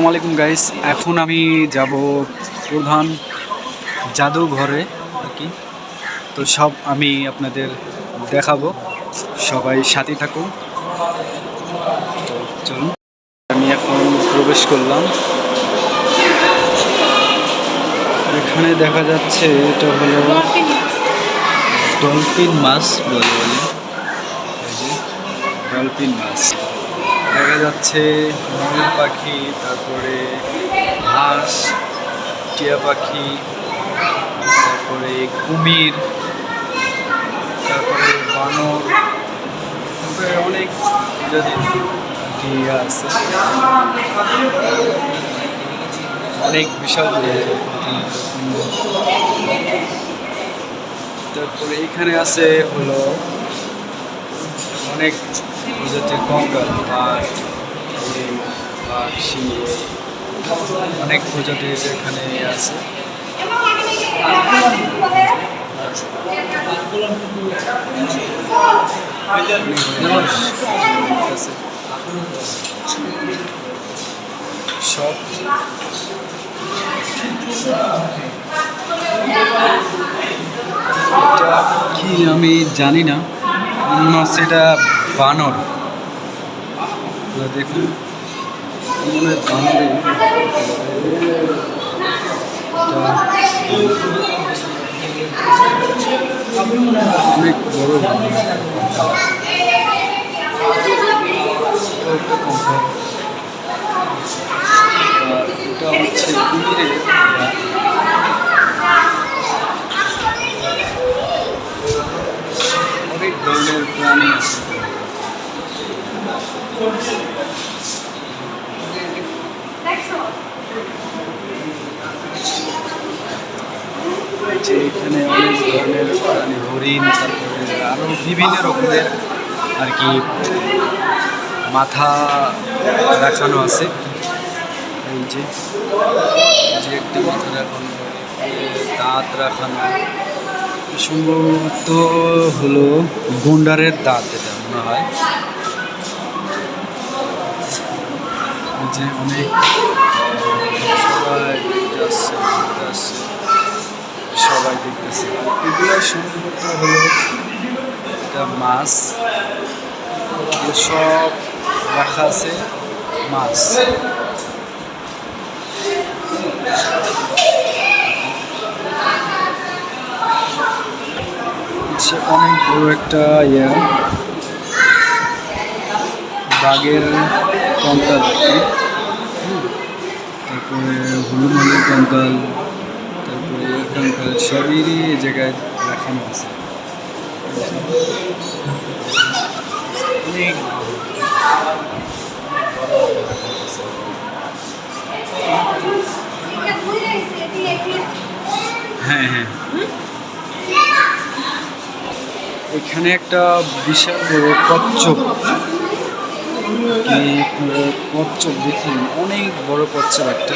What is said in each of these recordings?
আসসালামু আলাইকুম গাইস এখন আমি যাব প্রধান জাদুঘরে আর কি। তো সব আমি আপনাদের দেখাবো। সবাই সাথে থাকুন। তো চলুন। আমি এখন প্রবেশ করলাম। এখানে দেখা যাচ্ছে এটা হলো ডলফিন মাছ বলে বলে। ডলফিন মাছ। দেখা যাচ্ছে ময়ূর পাখি, তারপরে হাঁস, টিয়া পাখি, তারপরে কুমির, তারপরে বানর, তারপরে অনেক যদি আছে। অনেক বিশাল তারপরে এখানে আছে হলো অনেক প্রজাতির কঙ্কাল বাঘ হরিণ, বাঘ সিংহ অনেক প্রজাতির এখানে আছে। সব কি আমি জানি না এটা বানর দেখুন অনেক বড় এটা হচ্ছে অনেক ধরনের প্রাণী আছে। এখানে অনেক ধরনের প্রাণী হরিণ, তারপরে আরও বিভিন্ন রকমের আর কি মাথা দেখানো আছে। এই যে যে মাথা দেখানো, দাঁত রাখানো সম্ভবত হলো গন্ডারের দাঁত, এটা মনে হয় এই যে অনেক সবাই দেখতে আসছে, দেখতে আসছে। সবাই দেখতেছে। এগুলো সম্ভবত হলো এটা মাছ। সব রাখা আছে মাছ। অনেক বড় একটা ইয়া। বাঘের কঙ্কাল আর কি হুম। তারপরে হনুমানের কঙ্কাল তারপরে এই কঙ্কাল সবেরই এই জায়গায় রাখানো আছে অনেক হ্যাঁ হ্যাঁ এখানে একটা বিশাল বড় কচ্ছপ কি আপনারা কচ্ছপ দেখি অনেক বড় কচ্ছপ একটা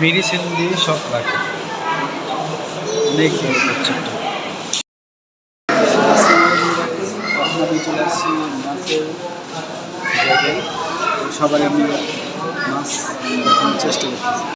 মেডিসিন দিয়ে সব রাখে। অনেক বড় আমি মাছ চেষ্টা করতেছি।